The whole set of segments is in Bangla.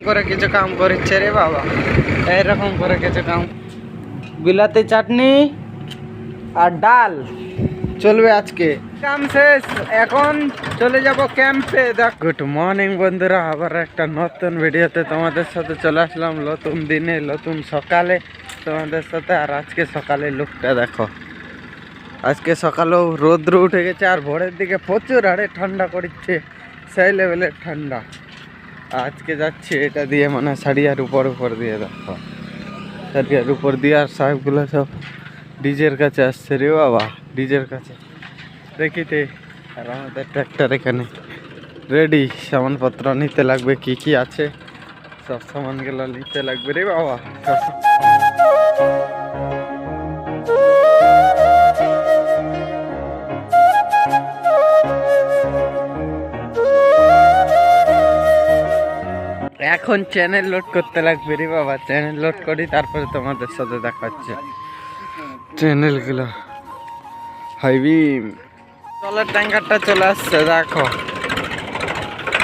করে কিছু কাম করছে রে বাবা। এইরকম করে কিছু কাম। বিলাতি চাটনি আর ডাল। চলবে আজকে। কাম শেষ। এখন চলে যাব ক্যাম্পে। দেখ। গুড মর্নিং বন্ধুরা, আবার একটা নতুন ভিডিওতে তোমাদের সাথে চলে আসলাম। নতুন দিনে, নতুন সকালে তোমাদের সাথে। আর আজকে সকালে লুকটা দেখো। আজকে সকালেও রোদ্র উঠে গেছে আর ভোরের দিকে প্রচুর হারে ঠান্ডা করছে সেই লেভেলের ঠান্ডা। আজকে যাচ্ছি, এটা দিয়ে মানে সারিয়ার উপর উপর দিয়ে দেখো সারিয়ার উপর দিয়ে আর সাহেবগুলো সব ডিজের কাছে আসছে রে বাবা, ডিজের কাছে। দেখিতে আর আমাদের ট্র্যাক্টর এখানে। রেডি সামানপত্র নিতে লাগবে, কি কি আছে? সব সামানগুলো নিতে লাগবে রে বাবা। এখন চ্যানেল লোড করতে লাগবে রে বাবা। চ্যানেল লোড করি, তারপরে তোমাদের সাথে দেখাচ্ছে চ্যানেলগুলো হাইবি জলের ট্যাঙ্কারটা চলে আসছে, দেখো।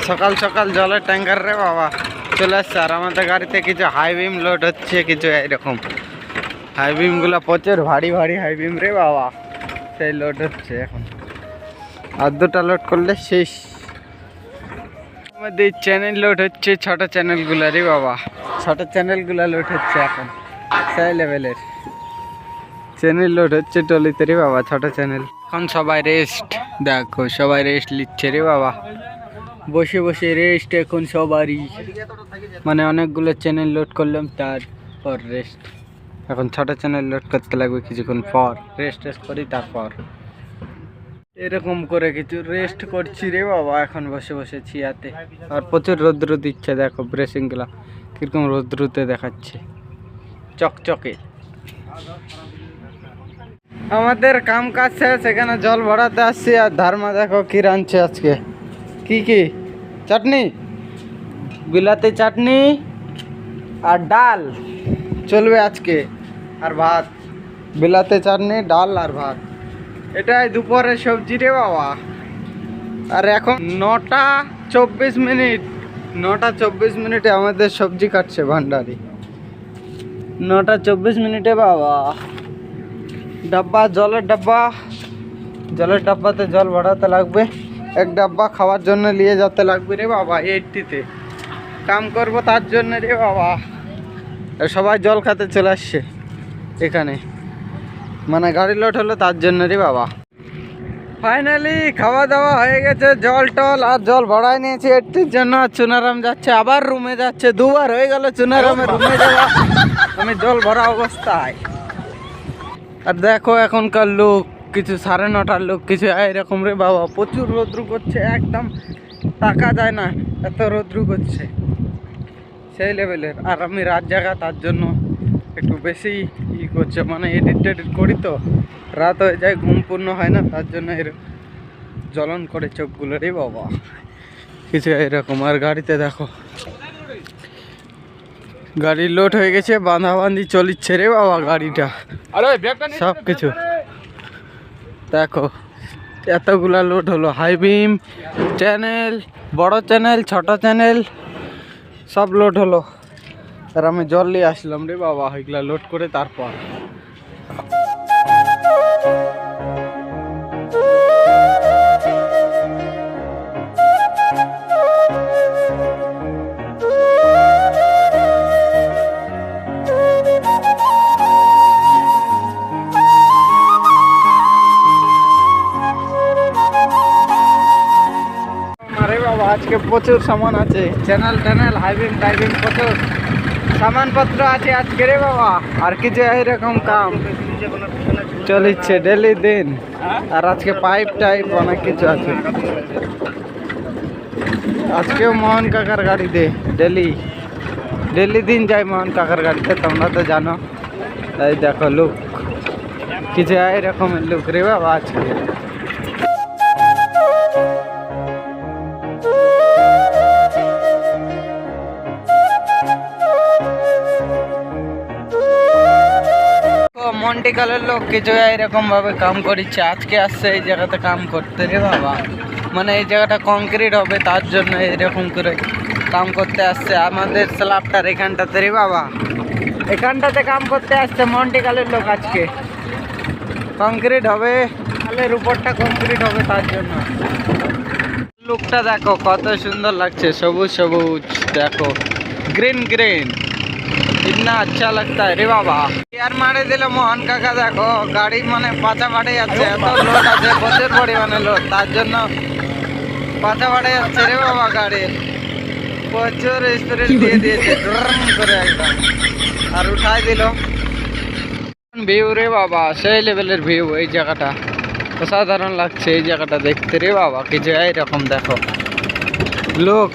সকাল সকাল জলের ট্যাঙ্কার রে বাবা। চলে আসছে, আর আমাদের গাড়িতে কিছু হাই বিম লোড হচ্ছে, কিছু এইরকম হাই বিমগুলো প্রচুর ভারী ভারী হাই বিম রে বাবা। সেই লোড হচ্ছে এখন। আর দুটা লোড করলে শেষ। আমাদের চ্যানেল লোড হচ্ছে ছোট চ্যানেলগুলো রে বাবা। ছোট চ্যানেলগুলো লোড হচ্ছে এখন সেই লেভেলের চ্যানেল লোড হচ্ছে টলিতে রে বাবা ছোট চ্যানেল এখন সবাই রেস্ট দেখো সবাই রেস্ট নিচ্ছে রে বাবা। বসে বসে রেস্ট এখন সবারই। মানে অনেকগুলো চ্যানেল লোড করলাম তারপর রেস্ট এখন ছোট চ্যানেল লোড করতে লাগবে কিছুক্ষণ পর। রেস্ট টেস্ট করি তারপর। এরকম করে কিছু রেস্ট করছি রে বাবা, এখন বসে বসে চিয়াতে। আর প্রচুর রৌদ্র দিচ্ছে, দেখো ব্রেসিংগুলো কীরকম রৌদ্রতে দেখাচ্ছে। চকচকে। আমাদের কাম কাজ শেষ, এখানে জল ভরাতে আসছি, আর ধারমা দেখো কি রাঁধছে আজকে। কি কি? চাটনি? বিলাতি চাটনি আর ডাল। চলবে আজকে, আর ভাত। বিলাতি চাটনি, ডাল আর ভাত। এটাই দুপুরের সবজি রে বাবা। আর এখন নটা চব্বিশ মিনিট, নটা চব্বিশ মিনিটে আমাদের সবজি কাটছে ভান্ডারি। নটা চব্বিশ মিনিটে বাবা। ডাব্বা, জলের ডাব্বা। জলের ডাব্বাতে জল ভরাতে লাগবে। এক ডাব্বা খাওয়ার জন্য নিয়ে যেতে লাগবে রে বাবা এইটিতে কাম করব তার জন্য রে বাবা। সবাই জল খেতে চলে আসছে এখানে। মানে গাড়ি লোড হলো তার জন্য রে বাবা। ফাইনালি খাওয়া দাওয়া হয়ে গেছে, জল টল আর জল ভরাই নিয়েছি, এটির জন্য চুনারাম যাচ্ছে, আবার রুমে যাচ্ছে, দুবার হয়ে গেল চুনারামের রুমে যাওয়া। আমি জল ভরা অবস্থায়। আর দেখো এখনকার লোক কিছু সাড়ে নটার লোক কিছু এরকম রে বাবা, প্রচুর রৌদ্রু করছে, একদম টাকা যায় না, এত রৌদ্রু করছে। সেই লেভেলের আর আমি রাত জাগা তার জন্য একটু বেশি ই করছে মানে এডিট টেডিট করি তো রাত হয়ে যায় ঘুম পূর্ণ হয় না তার জন্য এর জ্বলন করে চোখগুলো রে বাবা। কিছু এরকম আর গাড়িতে দেখো। গাড়ি লোড হয়ে গেছে বাঁধা বাঁধি চলিচ্ছে রে বাবা গাড়িটা। সব কিছু। দেখো এতগুলা লোড হলো হাই বিম চ্যানেল বড় চ্যানেল ছোট চ্যানেল সব লোড হলো। আর আমি জল নিয়ে আসলাম রে বাবা ওইগুলা লোড করে তারপর। আজকে প্রচুর সামান আছে। চ্যানেল ট্যানেল হাইবিং টাইবিং প্রচুর। সামানপত্র আছে আজকে রে বাবা। আর কিছু এরকম কাম। চলিচ্ছে ডেলি দিন। আর আজকে পাইপ টাইপ অনেক কিছু আছে। আজকেও মোহন কাকার গাড়িতে ডেলি ডেলি দিন যাই মোহন কাকার গাড়িতে, তোমরা তো জানো। এই দেখো লুক কিছু এরকমের লুক রে বাবা আজকে। আজকালের লোক কিছু এরকম ভাবে কাম করিচ্ছে আজকে আসছে এই জায়গাতে কাম করতে। রে বাবা। মানে এই জায়গাটা কংক্রিট হবে তার জন্য এরকম করে কাম করতে আসছে। আমাদের স্ল্যাবটার এখানটাতে রে বাবা। এখানটাতে কাম করতে আসছে মন্টিকালের লোক আজকে। কংক্রিট হবে কালের উপরটা কংক্রিট হবে তার জন্য। লোকটা দেখো কত সুন্দর লাগছে সবুজ সবুজ দেখো। গ্রিন গ্রিন इतना আচ্ছা লাগতা রে বাবা। ইয়ার মারে দিল মোহন কাকা দেখো গাড়ি মানে পাচা বাড়ে যাচ্ছে এত লোড আছে প্রচুর পরিমাণে লোড তার জন্য পাচা বাড়ে যাচ্ছে রে বাবা গাড়ির প্রচুর স্পিড দিয়ে দিয়েছে ড্রম করে একদম। আর উঠাই দিল। ভিউ রে বাবা সেই লেভেলের ভিউ এই জায়গাটা। অসাধারণ লাগছে এই জায়গাটা দেখতে রে বাবা কিছু এইরকম দেখো। লোক।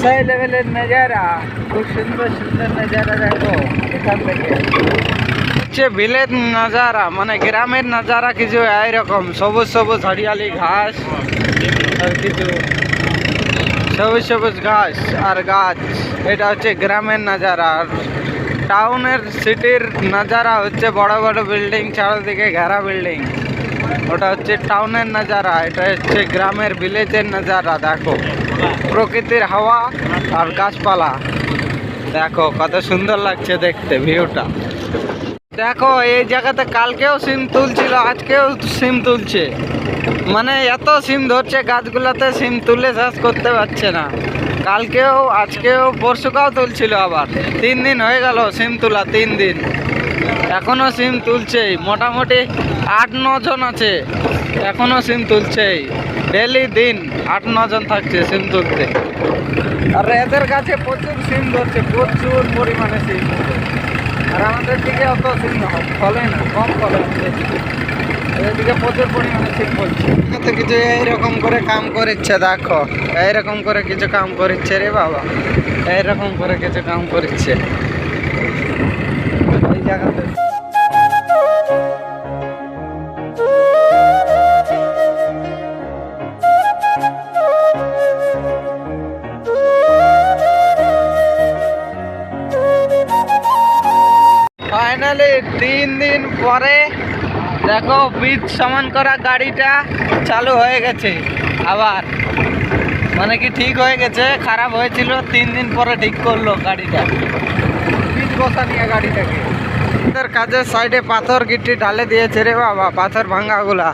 সেই লেভেলের নজারা খুব সুন্দর সুন্দর নজারা দেখো এখান থেকে। হচ্ছে বিলেত নজারা মানে গ্রামের নজারা কিছু এইরকম, সবুজ সবুজ হরিয়ালি ঘাস আর কিছু সবুজ সবুজ ঘাস আর গাছ। এটা হচ্ছে গ্রামের নজারা আর টাউনের সিটির নজারা হচ্ছে বড় বড় বিল্ডিং, চারিদিকে ঘেরা বিল্ডিং। ওটা হচ্ছে টাউনের নজারা, এটা হচ্ছে গ্রামের ভিলেজের নজারা, দেখো। প্রকৃতির হাওয়া আর গাছপালা। দেখো, কত সুন্দর লাগছে দেখতে, ভিউটা। দেখো, এই জায়গাতে কালকেও সিম তুলছিল, আজকেও সিম তুলছে। মানে এত সিম ধরছে, গাছগুলোতে সিম তুলে চাষ করতে পারছে না। কালকেও, আজকেও, পরশুকাও তুলছিল আবার। তিন দিন হয়ে গেল সিম তোলা, তিন দিন। এখনও সিম তুলছেই। মোটামুটি আট জন আছে। এখনও সিম তুলছেই। ডেলি দিন আট জন থাকছে সিম তুলতে। আর এদের কাছে প্রচুর সিম ধরছে, প্রচুর পরিমাণে সিম। আর আমাদের দিকে অত সিম ফলে না কম ফলে আমাদের দিকে। এদিকে প্রচুর পরিমাণে সিম ফলছে তো কিছু এইরকম করে কাম করিচ্ছে দেখো। এইরকম করে কিছু কাম করিচ্ছে রে বাবা। এইরকম করে কিছু কাম করিচ্ছে। এই জায়গাতে দিন পরে দেখো বীজ সমান করা গাড়িটা চালু হয়ে গেছে। আবার মানে কি ঠিক হয়ে গেছে? খারাপ হয়েছিল তিন দিন পরে ঠিক করল গাড়িটা। বীজ বসা নিয়ে গাড়িটাকে। কাজের সাইডে পাথর গিট্টি ঢালে দিয়েছে রে বাবা, পাথর ভাঙাগুলা।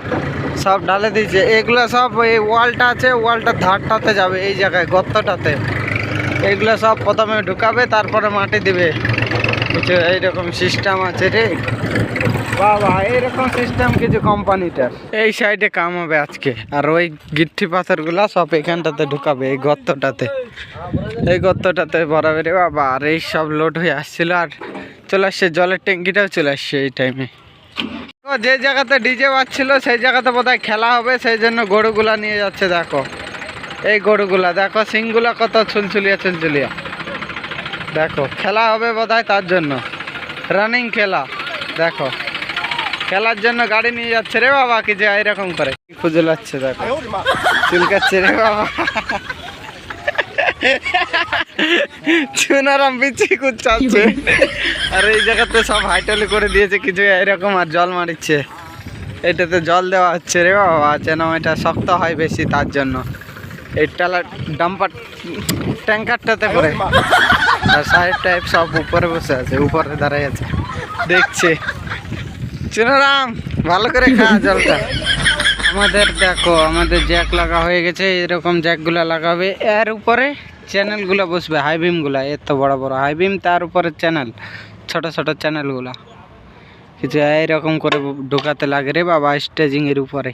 সব ঢালে দিয়েছে। এগুলো সব এই ওয়ালটা আছে, ওয়ালটার ধারটাতে যাবে এই জায়গায়, গর্তটাতে। এগুলো সব প্রথমে ঢুকাবে, তারপরে মাটি দিবে। কিছু এইরকম সিস্টেম আছে রে। বাবা, এইরকম সিস্টেম কিছু কোম্পানিটার এই সাইডে কাম হবে আজকে। আর ওই গিট্টি পাথরগুলা সব এখানটাতে ঢুকাবে, এই গর্তটাতে। এই গর্তটাতে ভরাবে রে বাবা। আর এই সব লোড হয়ে আসছিল আর চলে আসছে, জলের ট্যাঙ্কিটাও চলে আসছে এই টাইমে যে জায়গাতে ডিজে বাজছিল, সেই জায়গাতে বোধহয় খেলা হবে, সেই জন্য গরুগুলা নিয়ে যাচ্ছে, দেখো। এই গরুগুলা, দেখো, সিংগুলা কত ছুলছুলিয়া ছুলছুলিয়া দেখো, খেলা হবে বোধহয় তার জন্য। রানিং খেলা, দেখো। খেলার জন্য গাড়ি নিয়ে যাচ্ছে রে বাবা, কি যে এরকম করে। খুঁজে লাগছে দেখো। চুলকাচ্ছে রে বাবা। চুনারাম বিচি কুচাচ্ছে আর এই জায়গাতে সব হাইটালি করে দিয়েছে কিছু এরকম আর জল মারিচ্ছে। এটাতে জল দেওয়া হচ্ছে রে বাবা, যেন এটা শক্ত হয় বেশি তার জন্য। এই টালা, ডাম্পার, ট্যাঙ্কারটাতে করে। আর সাইড টাইপ সব উপরে বসে আছে, উপরে দাঁড়াই আছে। দেখছে। চুনারাম, ভালো করে খা জলটা। আমাদের দেখো, আমাদের জ্যাক লাগা হয়ে গেছে, এরকম জ্যাকগুলো লাগাবে। এর উপরে চ্যানেলগুলো বসবে হাই বিমগুলা এত বড় বড়। হাই বিম তার উপরে চ্যানেল, ছোট ছোট চ্যানেলগুলা। কিছু এইরকম করে ঢোকাতে লাগে রে বাবা স্টেজিংয়ের উপরে।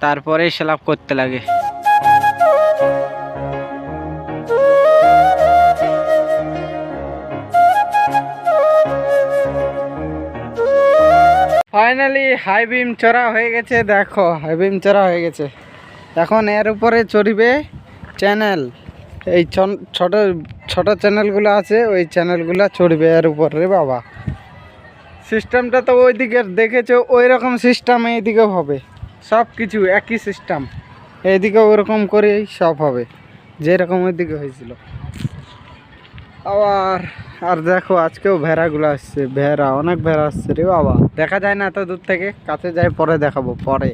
তারপরে স্ল্যাব করতে লাগে। ফাইনালি হাই বিম চড়া হয়ে গেছে, দেখো হাই বিম চড়া হয়ে গেছে। এখন এর উপরে চড়িবে চ্যানেল এই ছোট ছোট চ্যানেলগুলো আছে, ওই চ্যানেলগুলো চড়বে এর উপর রে বাবা। সিস্টেমটা তো ওইদিকে দেখেছ ওই রকম সিস্টেম এইদিকেও হবে। সব কিছু একই সিস্টেম এইদিকে ওরকম করেই সব হবে, যেরকম ওইদিকে হয়েছিল। আবার আর দেখো, আজকেও ভেড়াগুলো আসছে, ভেড়া, অনেক ভেড়া আসছে রে বাবা। দেখা যায় না এত দূর থেকে, কাছে যাই পরে দেখাবো, পরে।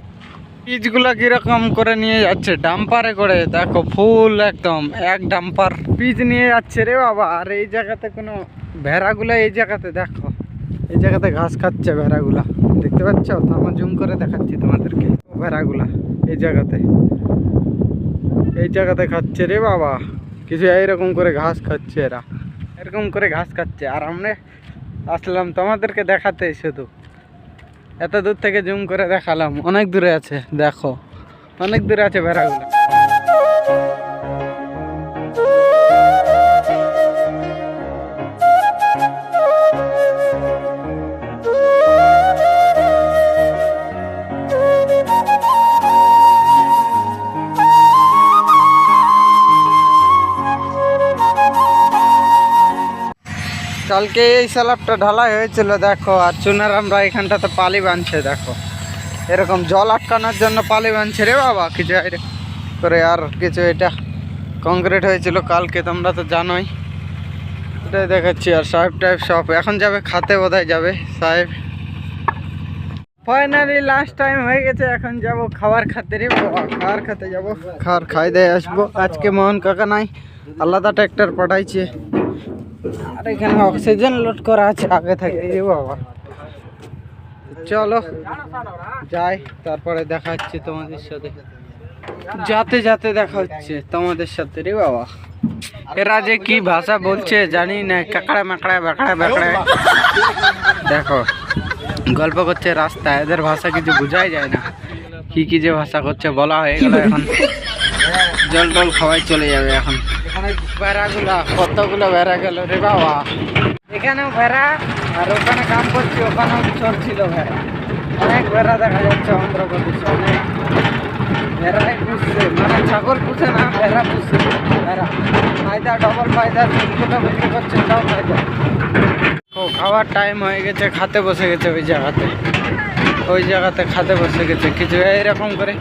পিচগুলো কীরকম করে নিয়ে যাচ্ছে, ডাম্পারে করে, দেখো, ফুল একদম, এক ডাম্পার। পিচ নিয়ে যাচ্ছে রে বাবা, আর এই জায়গাতে কোনো ভেড়াগুলো, এই জায়গাতে দেখো, এই জায়গাতে ঘাস খাচ্ছে ভেড়াগুলা। দেখতে পাচ্ছ? তো আমার জুম করে দেখাচ্ছি তোমাদেরকে, ভেড়াগুলা, এই জায়গাতে। এই জায়গাতে খাচ্ছে রে বাবা, কিছু এইরকম করে ঘাস খাচ্ছে এরা। এরকম করে ঘাস খাচ্ছে। আর আমরা আসলাম তোমাদেরকে দেখাতে শুধু। এত দূর থেকে জুম করে দেখালাম। অনেক দূরে আছে, দেখো। অনেক দূরে আছে ভেড়াগুলো। কালকে এই স্ল্যাবটা ঢালাই হয়েছিল, দেখো, আর চুনার আমরা এখানটাতে পালি বানছে, দেখো। এরকম জল আটকানোর জন্য পালি বানছে রে বাবা কিছু করে, আর কিছু এটা কংক্রিট হয়েছিল কালকে, তোমরা তো জানোই। এটাই দেখাচ্ছি, আর সাহেব টাইপ সব। এখন যাবে, খাতে বোধহয় যাবে, সাহেব। ফাইনালি লাস্ট টাইম হয়ে গেছে, এখন যাব খাবার খাতে রে খাবার খাতে যাব, খাবার খাই দিয়ে আসব। আজকে মোহন কাকা নাই, আলাদা ট্র্যাক্টর পাঠাইছে। আর এখানে অক্সিজেন লোড করা আছে, আগে থেকে। এ বাবা। চলো, যাই, তারপরে দেখা হচ্ছে তোমাদের সাথে। যাতে যাতে দেখা হচ্ছে তোমাদের সাথে রে বাবা। এরা যে কি ভাষা বলছে জানি না, কাকড়া মাকড়া, বাকড়া বাকড়া। দেখো, গল্প করছে রাস্তায় এদের ভাষা কিছু বোঝাই যায় না। কি কি যে ভাষা করছে বলা হয়ে গেল এখন। জল টল খাওয়াই চলে যাবে এখন। ভেড়াগুলা, কতগুলো ভেড়া গেল রে বাবা। এখানেও ভেড়া, আর ওখানে কাম করছি, ওখানেও চলছিল ভেড়া। অনেক ভেড়া দেখা যাচ্ছে অন্ধ্রপ্রদেশে, অনেক। ভেড়াই পুষছে মানে ছাগল পুষে না, ভেড়া পুষছে, ভেড়া। ফায়দা ডবল ফায়দা দুধগুলো বিক্রি করছে তাও ফায়দা। ও, খাওয়ার টাইম হয়ে গেছে, খাতে বসে গেছে ওই জায়গাতে। ওই জায়গাতে খাতে বসে গেছে, কিছু এইরকম করে।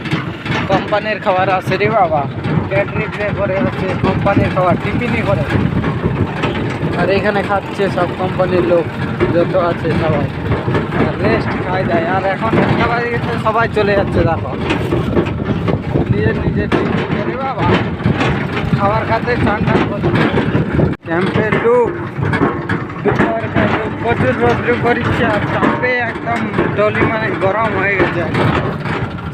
কোম্পানির খাবার আছে রে বাবা। ক্যাটারিংয়ে করে হচ্ছে, কোম্পানির খাবার টিফিনই করে। আর এখানে খাচ্ছে সব কোম্পানির লোক, যত আছে সবাই। রেস্ট খাই দেয় আর এখন সবাই সবাই চলে যাচ্ছে, দেখো। নিজের নিজের টিফিন করে বাবা। খাবার খাতে টান টান ক্যাম্পের লুক প্রচুর রৌদ্র আর চাপে একদম ডলি মানে গরম হয়ে গেছে।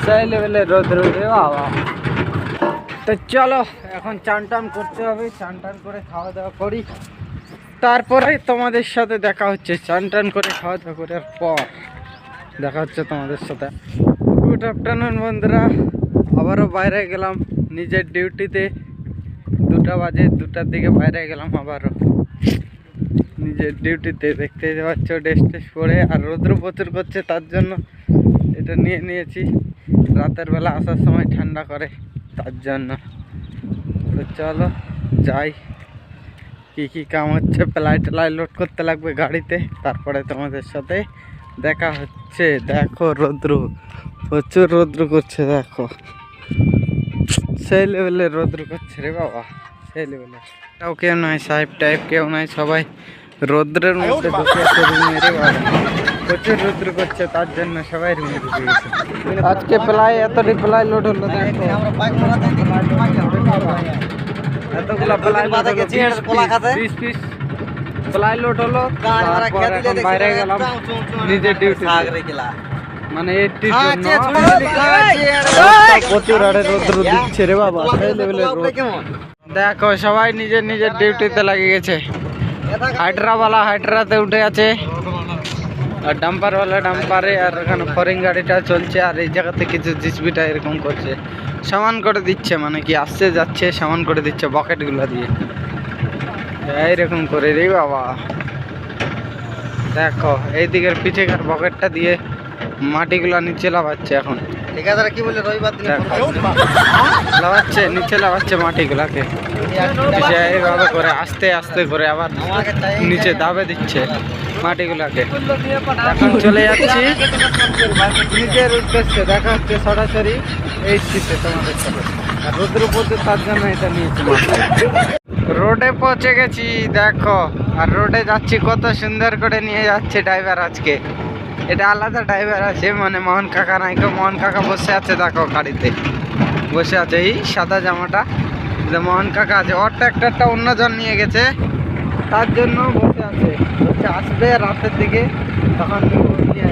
সেই লেভেলের রৌদ্র রে বাবা তো চলো, এখন চান টান করতে হবে, চান টান করে খাওয়া দাওয়া করি। তারপরে তোমাদের সাথে দেখা হচ্ছে, চান টান করে খাওয়া দাওয়া করার পর। দেখা হচ্ছে তোমাদের সাথে। গুড আফটারনুন বন্ধুরা। আবারও বাইরে গেলাম নিজের ডিউটিতে। দুটা বাজে, দুটার দিকে বাইরে গেলাম আবারও। নিজের ডিউটিতে দেখতে পাচ্ছ ড্রেস টেস পরে। আর রৌদ্র প্রচুর করছে, তার জন্য এটা নিয়ে নিয়েছি। রাতের বেলা আসার সময় ঠান্ডা করে, তার জন্য। তো চলো, যাই। কি কি কাম হচ্ছে, প্লাই টেলাই লোড করতে লাগবে গাড়িতে। তারপরে তোমাদের সাথে দেখা হচ্ছে। দেখো রৌদ্র, প্রচুর রৌদ্র করছে, দেখো। সেই লেভেলের রৌদ্র করছে রে বাবা, সেই লেভেলের তাও কেউ নয়, সাহেব টাইপ কেউ নয়, সবাই রৌদ্রের মধ্যে আছে প্রচুর রৌদ্র করছে তার জন্য সবাই রুমে ঢুকে গেছে। আজকে প্লাই এতটি প্লাই লোড হলো দেখো। এতগুলা প্লাই লোড হলো পিস প্লাই লোড হলো তারপর এখন বাইরে গেলাম নিজের ডিউটি মানে এটির জন্য প্রচুর আরে রৌদ্র দিচ্ছে রে বাবা সেই লেভেলের রোদ। দেখো সবাই নিজের নিজের ডিউটিতে লাগে গেছে। হাইড্রাওয়ালা হাইড্রাতে উঠে আছে। আর ডাম্পারওয়ালা ডাম্পারে আর এখানে ফরিং গাড়িটা চলছে আর এই জায়গাতে কিছু জিসবিটা এরকম করছে। সমান করে দিচ্ছে মানে কি আসছে, যাচ্ছে, সমান করে দিচ্ছে বকেটগুলো দিয়ে। এইরকম করে রে বাবা। দেখো, এই দিকের পিছেকার বকেটটা দিয়ে মাটিগুলো নিচে লাভাচ্ছে এখন। ঠিকাদার কি বলে রবিবার দিনে লাভাচ্ছে নিচে লাভাচ্ছে মাটিগুলাকে। এইভাবে করে আস্তে আস্তে করে আবার নিচে দাবে দিচ্ছে মাটিগুলাকে। এখন চলে যাচ্ছি। নিজের উদ্দেশ্যে দেখা হচ্ছে সরাসরি এই শীতে তোমাদের সাথে। আর রোদ্র তার জন্য এটা নিয়েছি রোডে পৌঁছে গেছি দেখো। আর রোডে যাচ্ছি কত সুন্দর করে নিয়ে যাচ্ছে ড্রাইভার আজকে। এটা আলাদা ড্রাইভার আছে মানে মোহন কাকা নাইকো মোহন কাকা বসে আছে, দেখো গাড়িতে। বসে আছে এই সাদা জামাটা। মোহন কাকা আছে, ওর ট্র্যাক্টরটা অন্যজন নিয়ে গেছে। তার জন্য বসে আছে। বলছে, আসবে রাতের দিকে। তখন নিয়ে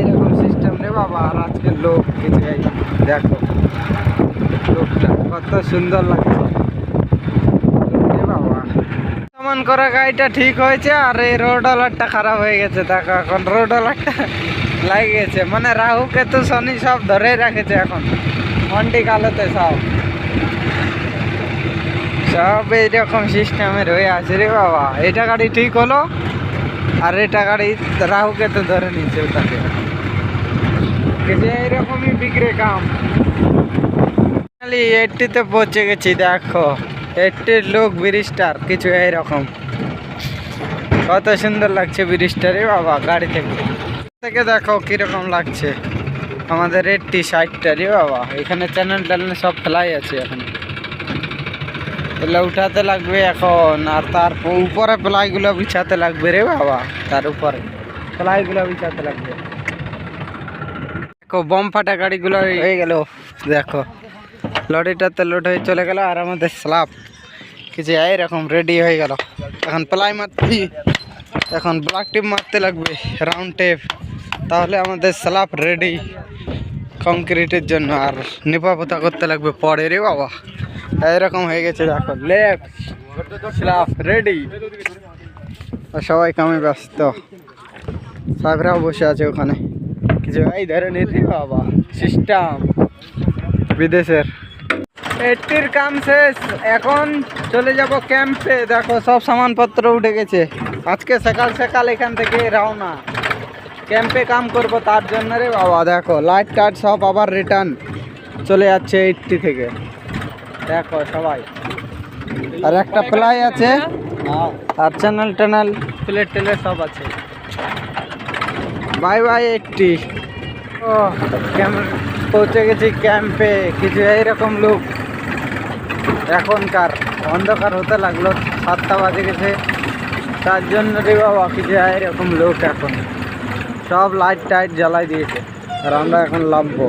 এরকম সিস্টেম রে বাবা, আর আজকের লোক কিছু দেখো। লোকটা কত সুন্দর লাগছে। সমান করা গাড়িটা ঠিক হয়েছে আর এই রোড ওলারটা খারাপ হয়ে গেছে। দেখো এখন রোড ওলারটা লাগে গেছে। মানে রাহু কেতু শনি সব ধরেই রাখেছে এখন। মন্টি কালোতে সব। সব এইরকম সিস্টেমের হয়ে আছে রে বাবা। এটা গাড়ি ঠিক হলো আর এটা গাড়ি রাহু কেতু ধরে নিচ্ছে তাকে এইরকমই বিক্রে কাম। এইটিতে পৌঁছে গেছি, দেখো। এইটির লোক ব্রিজটার কিছু এইরকম। কত সুন্দর লাগছে ব্রিজটা রে বাবা, গাড়ি থেকে। থেকে দেখো কীরকম লাগছে। আমাদের এইটটি সাইডটা রে বাবা, এখানে চ্যানেল ট্যানেল সব ফেলাই আছে এখন। এগুলো উঠাতে লাগবে এখন, আর তার উপরে প্লাইগুলো বিছাতে লাগবে রে বাবা, তার উপরে। প্লাইগুলো বিছাতে লাগবে। দেখো বম ফাটা গাড়িগুলো হয়ে গেল, দেখো। লরিটাতে লোড হয়ে চলে গেল আর আমাদের স্ল্যাব কিছু এইরকম রেডি হয়ে গেল। এখন প্লাই মারছি, এখন ব্ল্যাক টিপ মারতে লাগবে রাউন্ড টেপ তাহলে আমাদের স্ল্যাব রেডি কংক্রিটের জন্য আর নিপা পোতা করতে লাগবে পরে রে বাবা। এইরকম হয়ে গেছে দেখো লেফট স্ল্যাব রেডি সবাই কামে ব্যস্ত। সাহেবরাও বসে আছে ওখানে। কিছু এই ধরনের বাবা সিস্টেম বিদেশের। এটির কাম শেষ, এখন চলে যাব ক্যাম্পে। দেখো, সব সামানপত্র উঠে গেছে। আজকে সকাল সকাল এখান থেকে রওনা। ক্যাম্পে কাম করব তার জন্য রে বাবা। দেখো লাইট টাইট সব আবার রিটার্ন চলে যাচ্ছে এইটটি থেকে। দেখো সবাই। আর একটা প্লাই আছে। আর চ্যানেল ট্যানেল প্লেট টেলেট সব আছে। বাই বাই এইটটি ও ক্যাম্প পৌঁছে গেছি ক্যাম্পে কিছু এইরকম লোক এখনকার। অন্ধকার হতে লাগল, সাতটা বাজে গেছে। তার জন্য রে বাবা, কিছু এইরকম লোক এখন। সব লাইট টাইট জ্বালাই দিয়েছে। আর আমরা এখন লাভবো